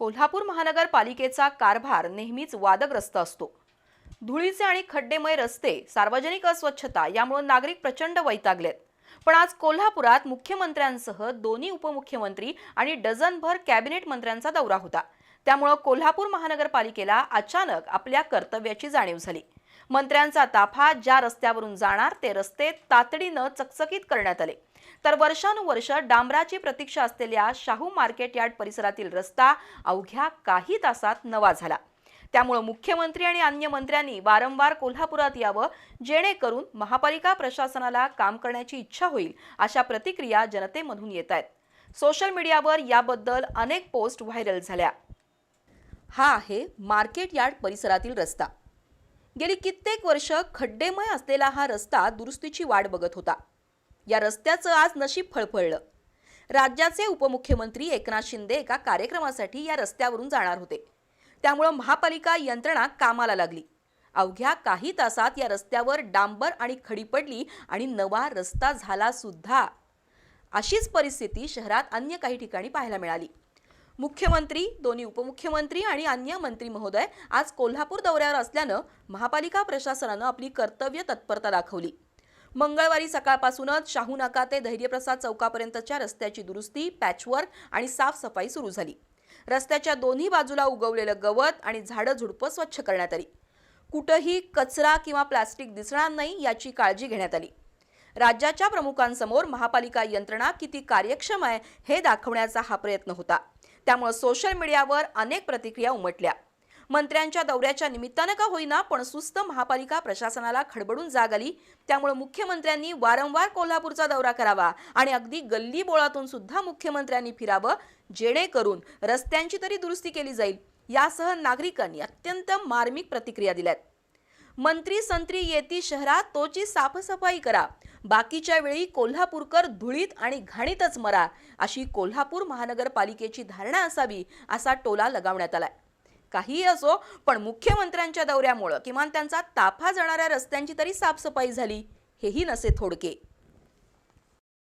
कोल्हापूर महानगरपालिकेचा कारभार नेहमीच वादग्रस्त असतो. धुळीचे आणि खड्डेमय रस्ते सार्वजनिक अस्वच्छता यामुळे नागरिक प्रचंड वैतागलेत. पण आज कोल्हापुरात मुख्यमंत्र्यांसह दोन्ही उपमुख्यमंत्री आणि डझनभर कॅबिनेट मंत्र्यांचा दौरा होता. त्यामुळं कोल्हापूर महानगरपालिकेला अचानक आपल्या कर्तव्याची जाणीव झाली. मंत्र्यांचा ताफा ज्या रस्त्यावरून जाणार ते रस्ते तातडीनं चकचकीत करण्यात आले. तर वर्षानुवर्ष डांबराची प्रतीक्षा असलेल्या शाहू मार्केट यार्ड परिसरातील रस्ता अवघ्या काही तासात नवा झाला. त्यामुळं मुख्यमंत्री आणि अन्य मंत्र्यांनी वारंवार कोल्हापुरात यावं जेणेकरून महापालिका प्रशासनाला काम करण्याची इच्छा होईल अशा प्रतिक्रिया जनतेमधून येत आहेत. सोशल मीडियावर याबद्दल अनेक पोस्ट व्हायरल झाल्या. हा आहे मार्केट यार्ड परिसरातील रस्ता. गेली कित्येक वर्ष खड्डेमय असलेला हा रस्ता दुरुस्तीची वाट बघत होता. या रस्त्याचं आज नशीब फळफळलं. राज्याचे उपमुख्यमंत्री एकनाथ शिंदे एका कार्यक्रमासाठी या रस्त्यावरून जाणार होते. त्यामुळं महापालिका यंत्रणा कामाला लागली. अवघ्या काही तासात या रस्त्यावर डांबर आणि खडी पडली आणि नवा रस्ता झाला सुद्धा. अशीच परिस्थिती शहरात अन्य काही ठिकाणी पाहायला मिळाली. मुख्यमंत्री दोन्ही उपमुख्यमंत्री आणि अन्य मंत्री महोदय आज कोल्हापूर दौऱ्यावर असल्यानं महापालिका प्रशासनानं आपली कर्तव्य तत्परता दाखवली. मंगळवारी सकाळपासूनच शाहू नाका ते धैर्यप्रसाद चौकापर्यंतच्या रस्त्याची दुरुस्ती पॅचवर्क आणि साफसफाई सुरू झाली. रस्त्याच्या दोन्ही बाजूला उगवलेलं गवत आणि झाडं झुडपं स्वच्छ करण्यात आली. कुठंही कचरा किंवा प्लास्टिक दिसणार नाही याची काळजी घेण्यात आली. राज्याच्या प्रमुखांसमोर महापालिका यंत्रणा किती कार्यक्षम आहे हे दाखवण्याचा हा प्रयत्न होता. त्यामुळे सोशल मीडियावर अनेक प्रतिक्रिया उमटल्या. मंत्र्यांच्या दौऱ्याच्या निमित्तानं का होईना पण सुस्त महापालिका प्रशासनाला खडबडून जाग आली. त्यामुळे मुख्यमंत्र्यांनी वारंवार कोल्हापूरचा दौरा करावा आणि अगदी गल्ली बोळातून सुद्धा मुख्यमंत्र्यांनी फिरावं जेणेकरून रस्त्यांची तरी दुरुस्ती केली जाईल. यासह नागरिकांनी अत्यंत मार्मिक प्रतिक्रिया दिल्यात. मंत्री संत्री येती शहरात तोची साफसफाई करा. बाकीच्या वेळी कोल्हापूरकर धुळीत आणि घाणीतच मरा. अशी कोल्हापूर महानगरपालिकेची धारणा असावी असा टोला लगावण्यात आलाय. काहीही असो पण मुख्यमंत्र्यांच्या दौऱ्यामुळं किमान त्यांचा ताफा जाणाऱ्या रस्त्यांची तरी साफसफाई झाली हेही नसे थोडके.